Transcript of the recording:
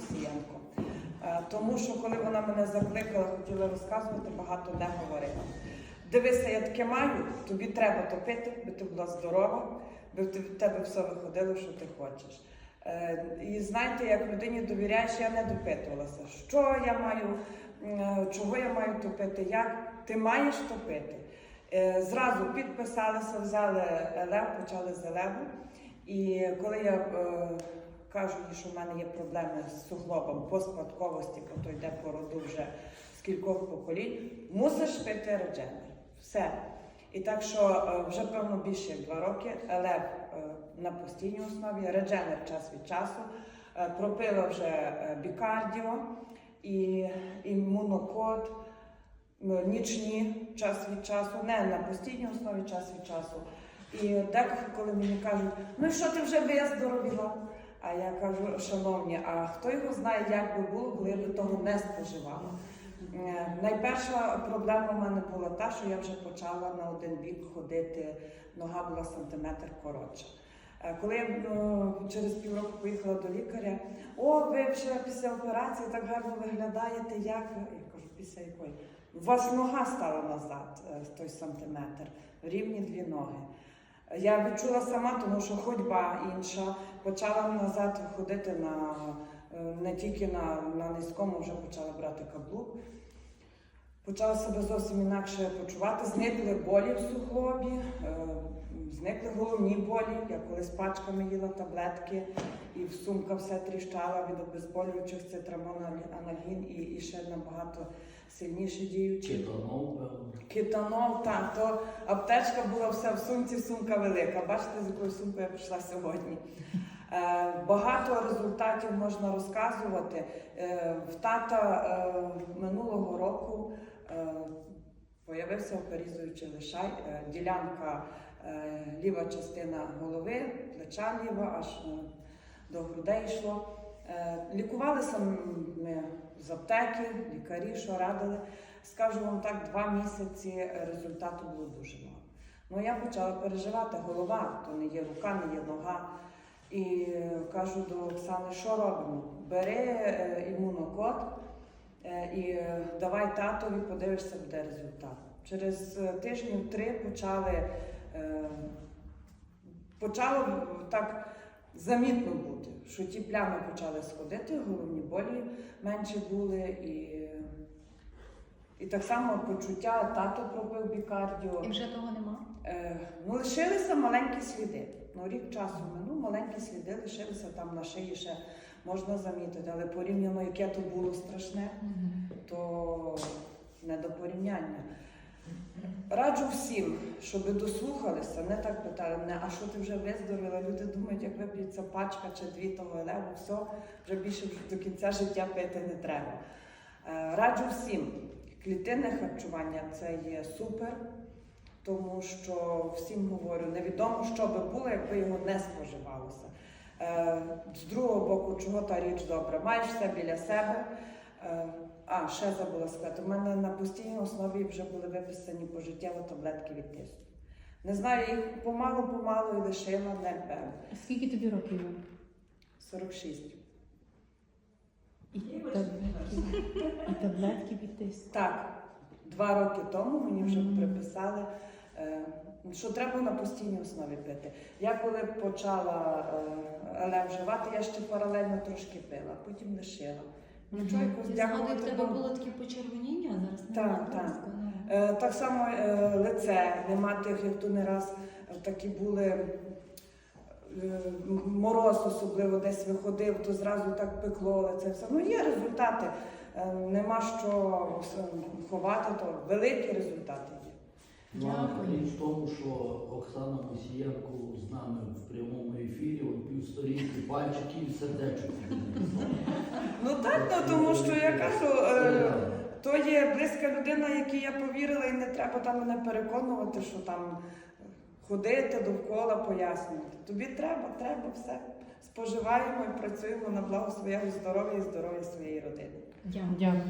Мусієнко. Е, Тому що коли вона мене закликала, хотіла розказувати, багато не говорила. Дивися, я таке маю, тобі треба топити, би ти була здорова, би в тебе все виходило, що ти хочеш. Е, І знаєте, як людині довіряєш, я не допитувалася, що я маю, чого я маю топити, як ти маєш топити. Е, Зразу підписалися, взяли елев, почали з елеву. І коли я кажу їй, що в мене є проблеми з суглобом по спадковості, бо то йде по роду вже з кількох поколінь, мусиш пити редженер. Все. І так що е, вже певно більше як два роки елев е, на постійній основі, редженер час від часу, е, пропила вже бікардіо і імунокод, нічні час від часу, не на постійній основі час від часу. І деколи мені кажуть, ну і що ти вже виздоровіла? А я кажу, шановні, а хто його знає, як би було, коли я би того не споживала? Е, Найперша проблема в мене була та, що я вже почала на один бік ходити, нога була сантиметр коротша. Е, Коли я ну, через півроку поїхала до лікаря, о, ви вже після операції так гарно виглядаєте, як? Я кажу, після якої? У вас нога стала назад, е, той сантиметр, рівні дві ноги. Я відчула сама, тому що ходьба інша, почала назад ходити на е, не тільки на, на низькому, вже почала брати каблук. Почала себе зовсім інакше почувати. Зникли болі в суглобі, е, зникли головні болі. Я колись пачками їла таблетки, і в сумка все тріщала від обезболюючих цитрамон, анальгін і, і ще набагато сильніші діючі. Кетанол, певно. Кетанол, так, то аптечка була вся в сумці, сумка велика. Бачите, з якою сумкою я прийшла сьогодні. Е, багато результатів можна розказувати. Е, в тата е, минулого року появився оперізуючий лишай, ділянка ліва частина голови, плеча ліва, аж до грудей йшло. Лікувалися ми з аптеки, лікарі, що радили. Скажу вам так, два місяці результату було дуже мало. Ну я почала переживати, голова, то не є рука, не є нога. І кажу до Оксани, що робимо? Бери е, імунокод е, і давай татові, подивишся, буде результат. Через е, тижнів три почали, почало так замітно бути, що ті плями почали сходити, головні болі менші були і. І так само почуття, тато пробив бікардіо. І вже того нема. Е, ну, лишилися маленькі сліди. Ну, рік часу минув, маленькі сліди лишилися там на шиї ще можна замітити, але порівняно, яке то було страшне, то не до порівняння. Раджу всім, щоб дослухалися, не так питали мене, а що ти вже виздоровіла? Люди думають, як вип'ється пачка чи дві того елеву, все, вже більше до кінця життя пити не треба. Е, Раджу всім, клітинне харчування це є супер, тому що всім говорю, невідомо, що би було, якби його не споживалося. Е, З другого боку, чого та річ добра? Маєш все біля себе. Е, А, ще забула сказати, у мене на постійній основі вже були виписані пожиттєво таблетки від тиску. Не знаю, я їх помалу-помалу і лишила, не певно. А скільки тобі років? 46. І таблетки, і таблетки від тиску. Так, два роки тому мені вже приписали, е, що треба на постійній основі пити. Я коли почала еле вживати, я ще паралельно трошки пила, потім лишила. Згадую, в тебе було таке почервоніння, а зараз Так, немає. так. просто, ну. Е, Так само е, лице, нема тих, як то не раз е, такі були е, мороз, особливо десь виходив, то зразу так пекло лице. Все. Ну є результати. Е, Нема що ховати, то великі результати є. Ну, а Дякую. річ в тому, що Оксана Мосієнко з нами в прямому ефірі, от півсторінки пальчиків і сердечок. Ну тому що я кажу, е, то є близька людина, якій я повірила, і не треба там мене переконувати, що там ходити довкола, пояснювати. Тобі треба, треба все. Споживаємо і працюємо на благо своєго здоров'я і здоров'я своєї родини. Дякую.